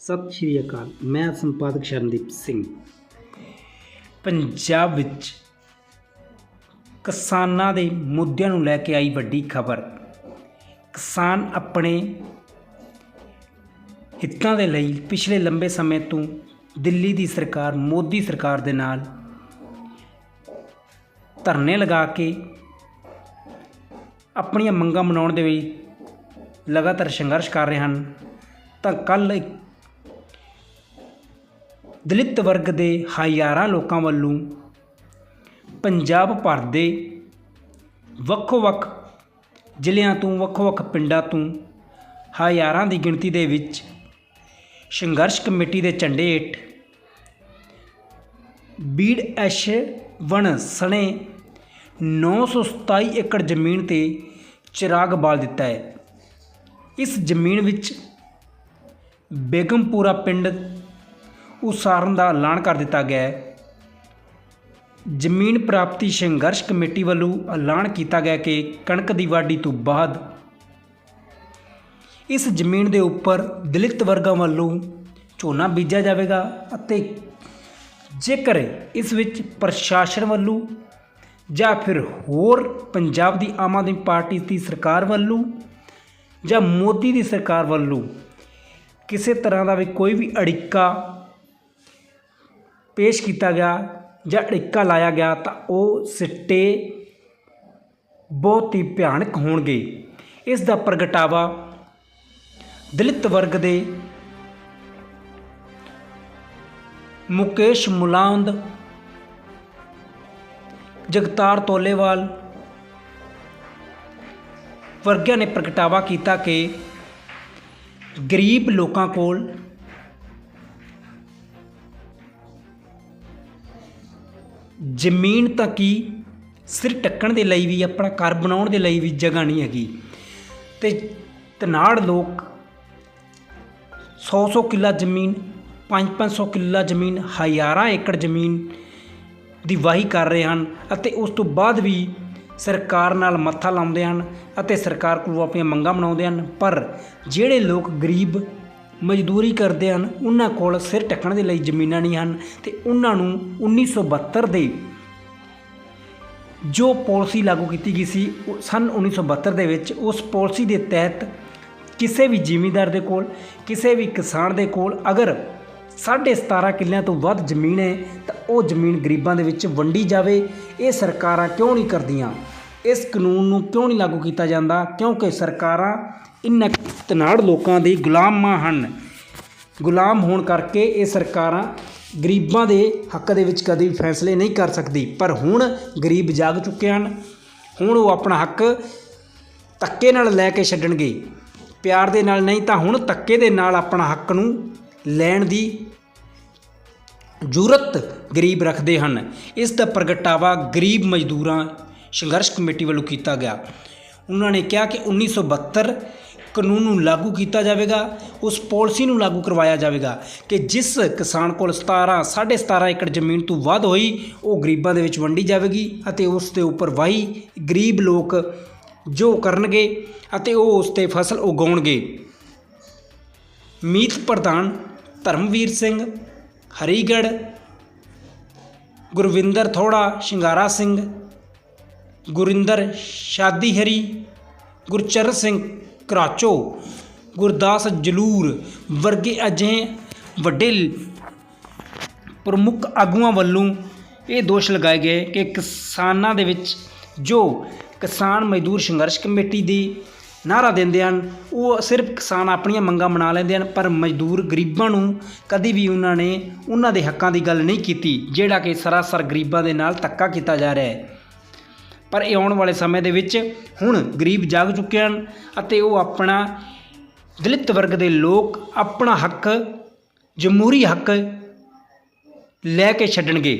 ਸਤਿ ਸ਼੍ਰੀ ਅਕਾਲ, ਮੈਂ ਸੰਪਾਦਕ ਸ਼ਰਨਦੀਪ ਸਿੰਘ। ਪੰਜਾਬ ਵਿੱਚ ਕਿਸਾਨਾਂ ਦੇ ਮੁੱਦਿਆਂ ਨੂੰ ਲੈ ਕੇ ਆਈ ਵੱਡੀ ਖਬਰ। ਕਿਸਾਨ ਆਪਣੇ ਹਿੱਤਾਂ ਦੇ ਲਈ ਪਿਛਲੇ ਲੰਬੇ ਸਮੇਂ ਤੋਂ ਦਿੱਲੀ ਦੀ ਸਰਕਾਰ, ਮੋਦੀ ਸਰਕਾਰ ਦੇ ਨਾਲ ਧਰਨੇ ਲਗਾ ਕੇ ਆਪਣੀਆਂ ਮੰਗਾਂ ਮਨਾਉਣ ਦੇ ਲਈ ਲਗਾਤਾਰ ਸੰਘਰਸ਼ ਕਰ ਰਹੇ ਹਨ। ਤਾਂ ਕੱਲ ਇੱਕ ਦਲਿਤ ਵਰਗ ਦੇ ਹਜ਼ਾਰਾਂ ਲੋਕਾਂ ਵੱਲੋਂ ਪੰਜਾਬ ਭਰ ਦੇ ਵੱਖੋ-ਵੱਖ ਜ਼ਿਲ੍ਹਿਆਂ ਤੋਂ, ਵੱਖੋ-ਵੱਖ ਪਿੰਡਾਂ ਤੋਂ ਹਜ਼ਾਰਾਂ ਦੀ ਗਿਣਤੀ ਦੇ ਵਿੱਚ ਸੰਘਰਸ਼ ਕਮੇਟੀ ਦੇ ਝੰਡੇ ਹੇਠ ਬੀੜ ਐਸ਼ ਵਣ ਸਣੇ 927 ਏਕੜ ਜ਼ਮੀਨ ਤੇ ਚਿਰਾਗ ਬਾਲ ਦਿੱਤਾ ਹੈ। ਇਸ ਜ਼ਮੀਨ ਵਿੱਚ ਬੇਗਮਪੁਰਾ ਪਿੰਡ ਉਸਾਰਨ ਦਾ ਐਲਾਨ ਕਰ ਦਿੱਤਾ ਗਿਆ ਹੈ। ਜ਼ਮੀਨ ਪ੍ਰਾਪਤੀ ਸੰਘਰਸ਼ ਕਮੇਟੀ ਵੱਲੋਂ ਐਲਾਨ ਕੀਤਾ ਗਿਆ ਕਿ ਕਣਕ ਦੀ ਵਾਢੀ ਤੋਂ ਬਾਅਦ ਇਸ ਜ਼ਮੀਨ ਦੇ ਉੱਪਰ ਦਲਿਤ ਵਰਗਾਂ ਵੱਲੋਂ ਝੋਨਾ ਬੀਜਿਆ ਜਾਵੇਗਾ ਅਤੇ ਜੇਕਰ ਇਸ ਵਿੱਚ ਪ੍ਰਸ਼ਾਸਨ ਵੱਲੋਂ ਜਾਂ ਫਿਰ ਹੋਰ ਪੰਜਾਬ ਦੀ ਆਮ ਆਦਮੀ ਪਾਰਟੀ ਦੀ ਸਰਕਾਰ ਵੱਲੋਂ ਜਾਂ ਮੋਦੀ ਦੀ ਸਰਕਾਰ ਵੱਲੋਂ ਕਿਸੇ ਤਰ੍ਹਾਂ ਦਾ ਵੀ ਕੋਈ ਵੀ ਅੜਿੱਕਾ ਪੇਸ਼ ਕੀਤਾ ਗਿਆ ਜਾਂ ਅੜਿੱਕਾ ਲਾਇਆ ਗਿਆ ਤਾਂ ਉਹ ਸਿੱਟੇ ਬਹੁਤ ਹੀ ਭਿਆਨਕ ਹੋਣਗੇ। ਇਸ ਦਾ ਪ੍ਰਗਟਾਵਾ ਦਲਿਤ ਵਰਗ ਦੇ ਮੁਕੇਸ਼ ਮੁਲਾਂਦ, ਜਗਤਾਰ ਤੋਲੇਵਾਲ ਵਰਗਿਆਂ ਨੇ ਪ੍ਰਗਟਾਵਾ ਕੀਤਾ ਕਿ ਗਰੀਬ ਲੋਕਾਂ ਕੋਲ ਜ਼ਮੀਨ ਤਾਂ ਕੀ? ਸਿਰ ਟੱਕਣ ਦੇ ਲਈ ਵੀ, ਆਪਣਾ ਘਰ ਬਣਾਉਣ ਦੇ ਲਈ ਵੀ ਜਗ੍ਹਾ ਨਹੀਂ ਹੈਗੀ। ਤੇ ਤਨਾੜ ਲੋਕ 100-100 ਕਿੱਲਾ ਜ਼ਮੀਨ 5-500 ਕਿੱਲਾ ਜ਼ਮੀਨ, ਹਜ਼ਾਰਾਂ ਏਕੜ ਜ਼ਮੀਨ ਦੀ ਵਾਹੀ ਕਰ ਰਹੇ ਹਨ ਅਤੇ ਉਸ ਤੋਂ ਬਾਅਦ ਵੀ ਸਰਕਾਰ ਨਾਲ ਮੱਥਾ ਲਾਉਂਦੇ ਹਨ ਅਤੇ ਸਰਕਾਰ ਕੋਲੋਂ ਆਪਣੀਆਂ ਮੰਗਾਂ ਬਣਾਉਂਦੇ ਹਨ। ਪਰ ਜਿਹੜੇ ਲੋਕ ਗਰੀਬ ਮਜ਼ਦੂਰੀ ਕਰਦੇ ਹਨ, ਉਹਨਾਂ ਕੋਲ ਸਿਰ ਢੱਕਣ ਦੇ ਲਈ ਜ਼ਮੀਨਾਂ ਨਹੀਂ ਹਨ ਤੇ ਉਹਨਾਂ ਨੂੰ 1972 ਦੇ ਜੋ ਪਾਲਿਸੀ ਲਾਗੂ ਕੀਤੀ ਗਈ ਸੀ, ਉਹ ਸਨ 1972 ਦੇ ਵਿੱਚ ਉਸ ਪਾਲਿਸੀ ਦੇ ਤਹਿਤ ਕਿਸੇ ਵੀ ਜ਼ਿਮੀਂਦਾਰ ਦੇ ਕੋਲ, ਕਿਸੇ ਵੀ ਕਿਸਾਨ ਦੇ ਕੋਲ ਅਗਰ 17.5 ਕਿੱਲਿਆਂ ਤੋਂ ਵੱਧ ਜ਼ਮੀਨ ਹੈ, ਤਾਂ ਉਹ ਜ਼ਮੀਨ ਗਰੀਬਾਂ ਦੇ ਵਿੱਚ ਵੰਡੀ ਜਾਵੇ। ਇਹ ਸਰਕਾਰਾਂ ਕਿਉਂ ਨਹੀਂ ਕਰਦੀਆਂ? ਇਸ ਕਾਨੂੰਨ ਨੂੰ ਕਿਉਂ ਨਹੀਂ ਲਾਗੂ ਕੀਤਾ ਜਾਂਦਾ? ਕਿਉਂਕਿ ਸਰਕਾਰਾਂ ਇਨ੍ਹਾਂ ਤਨਾੜ ਲੋਕਾਂ ਦੀ ਗੁਲਾਮਾਂ ਹਨ। ਗੁਲਾਮ ਹੋਣ ਕਰਕੇ ਇਹ ਸਰਕਾਰਾਂ ਗਰੀਬਾਂ ਦੇ ਹੱਕ ਦੇ ਵਿੱਚ ਕਦੇ ਵੀ ਫੈਸਲੇ ਨਹੀਂ ਕਰ ਸਕਦੀ। ਪਰ ਹੁਣ ਗਰੀਬ ਜਾਗ ਚੁੱਕੇ ਹਨ। ਹੁਣ ਉਹ ਆਪਣਾ ਹੱਕ ਧੱਕੇ ਨਾਲ ਲੈ ਕੇ ਛੱਡਣਗੇ। ਪਿਆਰ ਦੇ ਨਾਲ ਨਹੀਂ ਤਾਂ ਹੁਣ ਧੱਕੇ ਦੇ ਨਾਲ ਆਪਣਾ ਹੱਕ ਨੂੰ ਲੈਣ ਦੀ ਜੁਰਤ ਗਰੀਬ ਰੱਖਦੇ ਹਨ। ਇਸ ਦਾ ਪ੍ਰਗਟਾਵਾ ਗਰੀਬ ਮਜ਼ਦੂਰਾਂ ਸੰਘਰਸ਼ ਕਮੇਟੀ ਵੱਲੋਂ ਕੀਤਾ ਗਿਆ। ਉਹਨਾਂ ਨੇ ਕਿਹਾ ਕਿ 1972 ਕਾਨੂੰਨ ਨੂੰ ਲਾਗੂ ਕੀਤਾ ਜਾਵੇਗਾ, ਉਸ ਪਾਲਿਸੀ ਨੂੰ ਲਾਗੂ ਕਰਵਾਇਆ ਜਾਵੇਗਾ ਕਿ ਜਿਸ ਕਿਸਾਨ ਕੋਲ 17 17.5 ਏਕੜ ਜ਼ਮੀਨ ਤੋਂ ਵੱਧ ਹੋਈ, ਉਹ ਗਰੀਬਾਂ ਦੇ ਵਿੱਚ ਵੰਡੀ ਜਾਵੇਗੀ ਅਤੇ ਉਸ ਦੇ ਉੱਪਰ ਵਾਹੀ ਗਰੀਬ ਲੋਕ ਜੋ ਕਰਨਗੇ ਅਤੇ ਉਹ ਉਸ ਤੇ ਫਸਲ ਉਗਾਉਣਗੇ। ਮੀਤ ਪ੍ਰਧਾਨ ਧਰਮਵੀਰ ਸਿੰਘ ਹਰੀਗੜ ਗੁਰਵਿੰਦਰ ਥੋੜਾ, ਸ਼ਿੰਗਾਰਾ ਸਿੰਘ ਗੁਰਿੰਦਰ ਸ਼ਾਦੀਹਰੀ ਗੁਰਚਰਨ ਸਿੰਘ ਕਰਾਚੋ, ਗੁਰਦਾਸ ਜਲੂਰ ਵਰਗੇ ਅਜਿਹੇ ਵੱਡੇ ਪ੍ਰਮੁੱਖ ਆਗੂਆਂ ਵੱਲੋਂ ਇਹ ਦੋਸ਼ ਲਗਾਏ ਗਏ ਕਿ ਕਿਸਾਨਾਂ ਦੇ ਵਿੱਚ ਜੋ ਕਿਸਾਨ ਮਜ਼ਦੂਰ ਸੰਘਰਸ਼ ਕਮੇਟੀ ਦੀ ਨਾਰਾ ਦਿੰਦੇ ਹਨ, ਉਹ ਸਿਰਫ ਕਿਸਾਨ ਆਪਣੀਆਂ ਮੰਗਾਂ ਮਨਾ ਲੈਂਦੇ ਹਨ, ਪਰ ਮਜ਼ਦੂਰ ਗਰੀਬਾਂ ਨੂੰ ਕਦੀ ਵੀ ਉਹਨਾਂ ਨੇ, ਉਹਨਾਂ ਦੇ ਹੱਕਾਂ ਦੀ ਗੱਲ ਨਹੀਂ ਕੀਤੀ, ਜਿਹੜਾ ਕਿ ਸਰਾਸਰ ਗਰੀਬਾਂ ਦੇ ਨਾਲ ਧੱਕਾ ਕੀਤਾ ਜਾ ਰਿਹਾ ਹੈ। ਪਰ ਇਹ ਆਉਣ ਵਾਲੇ ਸਮੇਂ ਦੇ ਵਿੱਚ ਹੁਣ ਗਰੀਬ ਜਾਗ ਚੁੱਕੇ ਹਨ ਅਤੇ ਉਹ ਆਪਣਾ ਦਲਿਤ ਵਰਗ ਦੇ ਲੋਕ ਆਪਣਾ ਹੱਕ, ਜਮਹੂਰੀ ਹੱਕ ਲੈ ਕੇ ਛੱਡਣਗੇ।